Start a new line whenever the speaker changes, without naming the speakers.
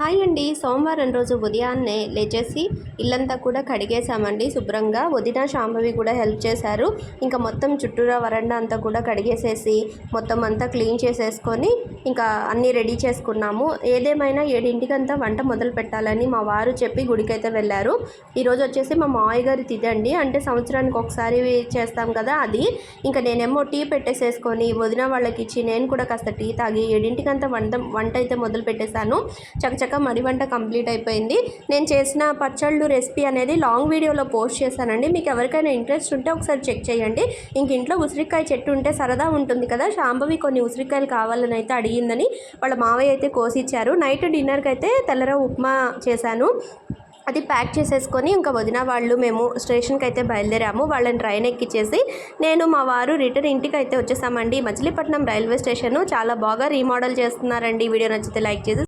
Hi అండి. సోమవారం రోజు ఉదయాన్నే లేచేసి ఇల్లంతా కూడా కడిగేసామండి శుభ్రంగా వదిన శాంభవి కూడా హెల్ప్ చేశారు. ఇంకా మొత్తం చుట్టూరా వరండా అంతా కూడా కడిగేసేసి మొత్తం అంతా క్లీన్ చేసేసుకొని ఇంకా అన్నీ రెడీ చేసుకున్నాము. ఏదేమైనా ఏడింటికంతా వంట మొదలు పెట్టాలని మా వారు చెప్పి గుడికైతే వెళ్ళారు. ఈరోజు వచ్చేసి మా మావయ్య గారి తిదండి అంటే సంవత్సరానికి ఒకసారి చేస్తాం కదా అది. ఇంకా నేనేమో టీ పెట్టేసేసుకొని వదిన వాళ్ళకి ఇచ్చి నేను కూడా కాస్త టీ తాగి ఏడింటికంతా వంట వంట అయితే మొదలు పెట్టేశాను. చకచక మడి వంట కంప్లీట్ అయిపోయింది. నేను చేసిన పచ్చళ్ళు రెసిపీ అనేది లాంగ్ వీడియోలో పోస్ట్ చేశానండి. మీకు ఎవరికైనా ఇంట్రెస్ట్ ఉంటే ఒకసారి చెక్ చేయండి. ఇంక ఇంట్లో ఉసిరికాయ చెట్టు ఉంటే సరదా ఉంటుంది కదా. శాంభవి కొన్ని ఉసిరికాయలు కావాలని అయితే అడిగిందని వాళ్ళ మావయ్య అయితే కోసిచ్చారు. నైట్ డిన్నర్కి అయితే తెల్లర ఉప్మా చేశాను. అది ప్యాక్ చేసేసుకొని ఇంకా వదిన వాళ్ళు మేము స్టేషన్కి అయితే బయలుదేరాము. వాళ్ళని ట్రైన్ ఎక్కిచ్చేసి నేను మా వారు రిటర్న్ ఇంటికి అయితే వచ్చేసామండి. Machilipatnam railway station. చాలా బాగా రీమోడల్ చేస్తున్నారండి. వీడియో నచ్చితే లైక్ చేసి